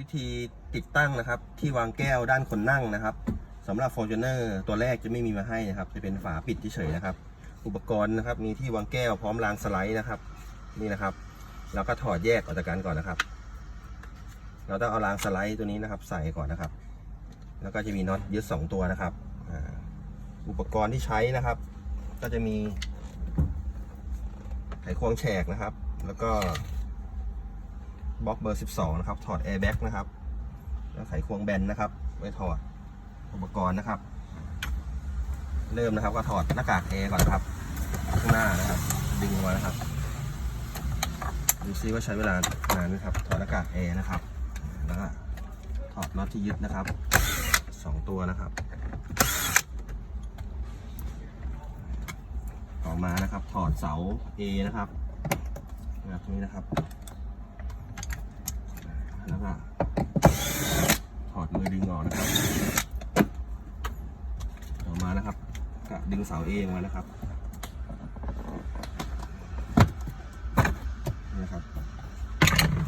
วิธีติดตั้งนะครับ ที่วางแก้วด้านคนนั่งนะครับสำหรับ Fortuner ตัวแรกจะไม่มีมาให้นะครับ จะเป็นฝาปิดเฉยๆนะครับ อุปกรณ์นะครับ มีที่วางแก้วพร้อมรางสไลด์นะครับ นี่นะครับ แล้วก็ถอดแยกออกจากกันก่อนนะครับ เราต้องเอารางสไลด์ตัวนี้นะครับ ใส่ก่อนนะครับ แล้วก็จะมีน็อตยึดสองตัวนะครับอุปกรณ์ที่ใช้นะครับ ก็จะมีไขควงแฉกนะครับ แล้วก็ บล็อกเบอร์ 12 นะครับ ถอดแอร์แบ็กนะครับ แล้วไขควงแบนนะครับ ไว้ถอดอุปกรณ์นะครับ เริ่มนะครับก็ถอดหน้ากากแอร์ก่อนนะครับ ข้างหน้านะครับ ดึงออกมานะครับ ดูซิว่าใช้เวลานานไหมครับ ถอดหน้ากากแอร์นะครับ แล้วก็ถอดน็อตที่ยึดนะครับสองตัวนะครับต่อมานะครับถอดเสา A นะครับแบบนี้นะครับ แล้วก็ถอดมือดึงออกนะครับต่อมานะครับก็ดึงเสา A ออกมานะครับนี่นะครับ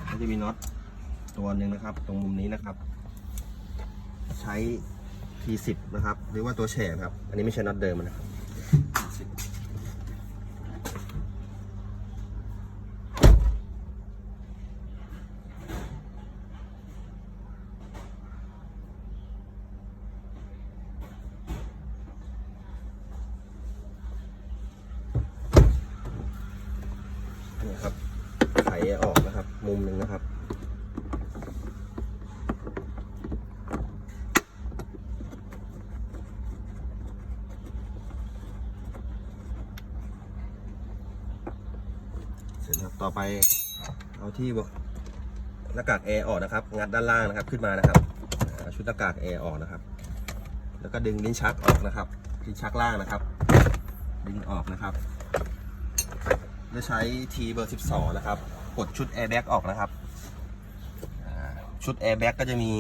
ก็จะมีน็อตตัวหนึ่งนะครับ ตรงมุมนี้นะครับ ใช้ T10 นะครับ หรือว่าตัวแฉกครับ อันนี้ไม่ใช่น็อตเดิมนะครับ T10 นี่ครับ ไขออกนะครับ มุมหนึ่งนะครับเสร็จครับต่อไปเอาที่หน้ากากแอร์ออกนะครับ งัดด้านล่างนะครับขึ้นมานะครับชุดหน้ากากแอร์ออกนะครับ แล้วก็ดึงลิ้นชักออกนะครับลิ้นชักล่างนะครับ ดึงออกนะครับ จะใช้ T เบอร์ 12 นะครับ กดชุดแอร์แบ็กออกนะครับ ชุดแอร์แบ็กก็จะมี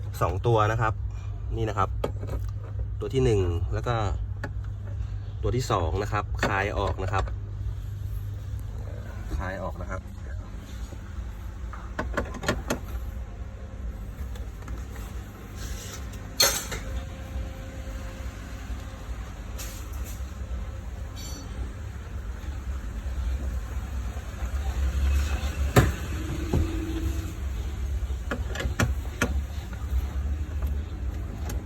2 ตัวนะครับ นี่นะครับ ตัวที่ 1 แล้วก็ตัวที่ 2 นะครับ คลายออกนะครับ คลายออกนะครับ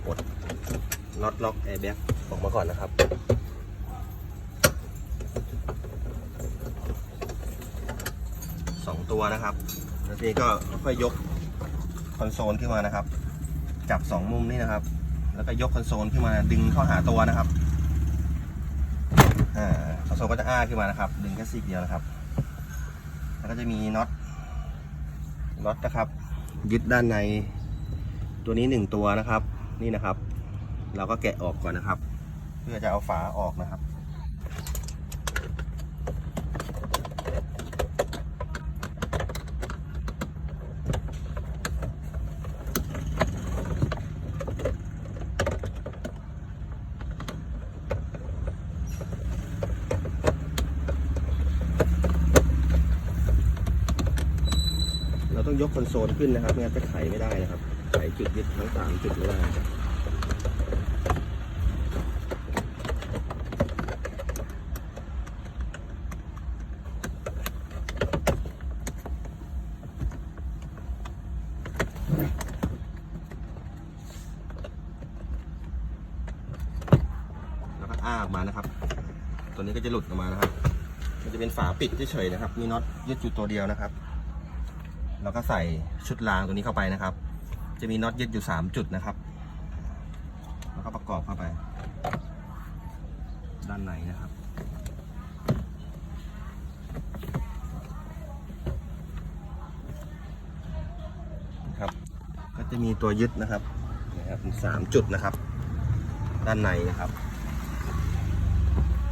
กด น็อตล็อกแอร์แบ็กออกมาก่อนนะครับ สองตัวนะครับ แล้วทีนี้ก็ค่อยยกคอนโซลขึ้นมานะครับ จับสองมุมนี่นะครับ แล้วก็ยกคอนโซลขึ้นมาดึงเข้าหาตัวนะครับคอนโซลก็จะอ้าขึ้นมานะครับ ดึงแค่ซีกเดียวนะครับ แล้วก็จะมีน็อตน็อตนะครับ ยึดด้านในตัวนี้หนึ่งตัวนะครับ นี่นะครับ เราก็แกะออกก่อนนะครับ เพื่อจะเอาฝาออกนะครับ เราต้องยกคอนโซลขึ้นนะครับไม่งั้นจะไขไม่ได้นะครับ ไขจุดยึดทั้งสามจุดไม่ได้ครับแล้วก็อ้าออกมานะครับ ตัว นี้ก็จะหลุดออกมานะครับ มันจะเป็นฝาปิดเฉยๆนะครับ มีน็อตยึดอยู่ตัวเดียวนะครับ แล้วก็ใส่ชุดรางตัวนี้เข้าไปนะครับ จะมีน็อตยึดอยู่ 3 จุดนะครับ แล้วก็ประกอบเข้าไป ด้านในนะครับครับ ก็จะมีตัวยึดนะครับนะครับสามจุดนะครับ ด้านในนะครับ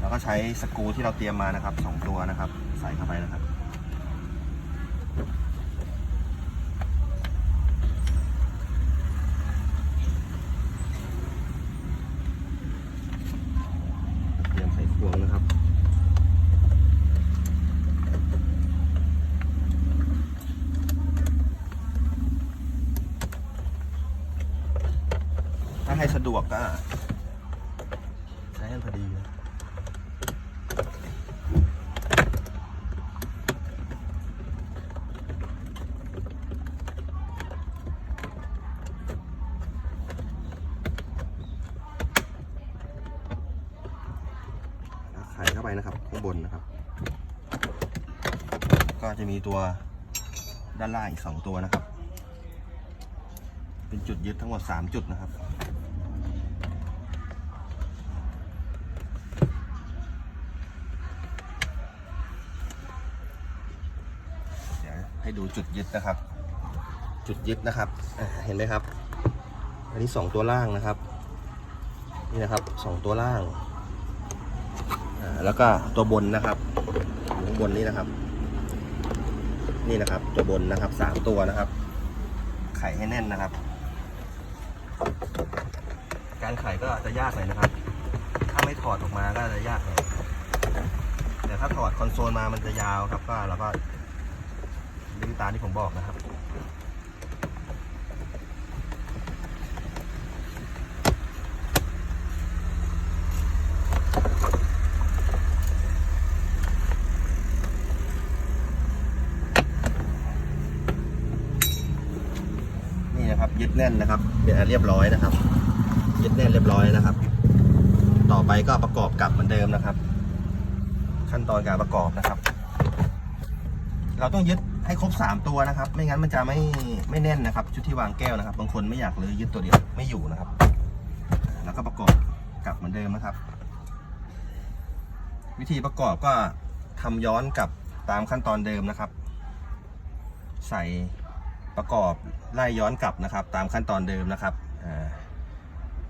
แล้วก็ใช้สกูที่เราเตรียมมานะครับสองตัวนะครับ ใส่เข้าไปนะครับเตรียมไขควนะครับนาให้สะดวกก็ใช้ให้พอดีนะแล้ว ไปนะครับข้างบนนะครับ ก็จะมีตัวด้านล่างอีกสองตัวนะครับ เป็นจุดยึดทั้งหมดสามจุดนะครับเดี๋ยวให้ดูจุดยึดนะครับ จุดยึดนะครับเห็นไหมครับ อันนี้สองตัวล่างนะครับ นี่นะครับสองตัวล่าง แล้วก็ตัวบนนะครับข้างบนนี้นะครับ นี่นะครับ ตัวบนนะครับสามตัวนะครับ ไข่ให้แน่นนะครับ การไข่ก็จะยากหน่อยนะครับ ถ้าไม่ถอดออกมาก็จะยากหน่อยแต่ถ้าถอดคอนโซลมามันจะยาวครับ ก็เราก็ดึงตาที่ผมบอกนะครับ นะครับ ยึดแน่นนะครับเป็นเรียบร้อยนะครับ ยึดแน่นเรียบร้อยนะครับ ต่อไปก็ประกอบกลับเหมือนเดิมนะครับ ขั้นตอนการประกอบนะครับ เราต้องยึดให้ครบสามตัวนะครับ ไม่งั้นมันจะไม่ไม่แน่นนะครับ ชุดที่วางแก้วนะครับ บางคนไม่อยากเลยยึดตัวเดียวไม่อยู่นะครับ แล้วก็ประกอบกลับเหมือนเดิมนะครับ วิธีประกอบก็ทำย้อนกลับตามขั้นตอนเดิมนะครับ ใส่ ประกอบไล่ย้อนกลับนะครับ ตามขั้นตอนเดิมนะครับ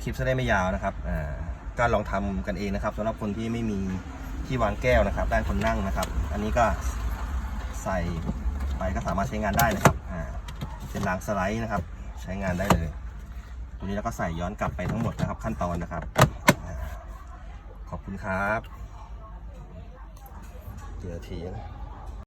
คลิปจะได้ไม่ยาวนะครับอ่าก็ลองทำกันเองนะครับสำหรับคนที่ไม่มีที่วางแก้วนะครับด้านคนนั่งนะครับ อันนี้ก็ใส่ไปก็สามารถใช้งานได้นะครับเป็นรางสไลด์นะครับ ใช้งานได้เลยตัวนี้แล้วก็ใส่ย้อนกลับไปทั้งหมดนะครับ ขั้นตอนนะครับขอบคุณครับเดี๋ยวทีนะ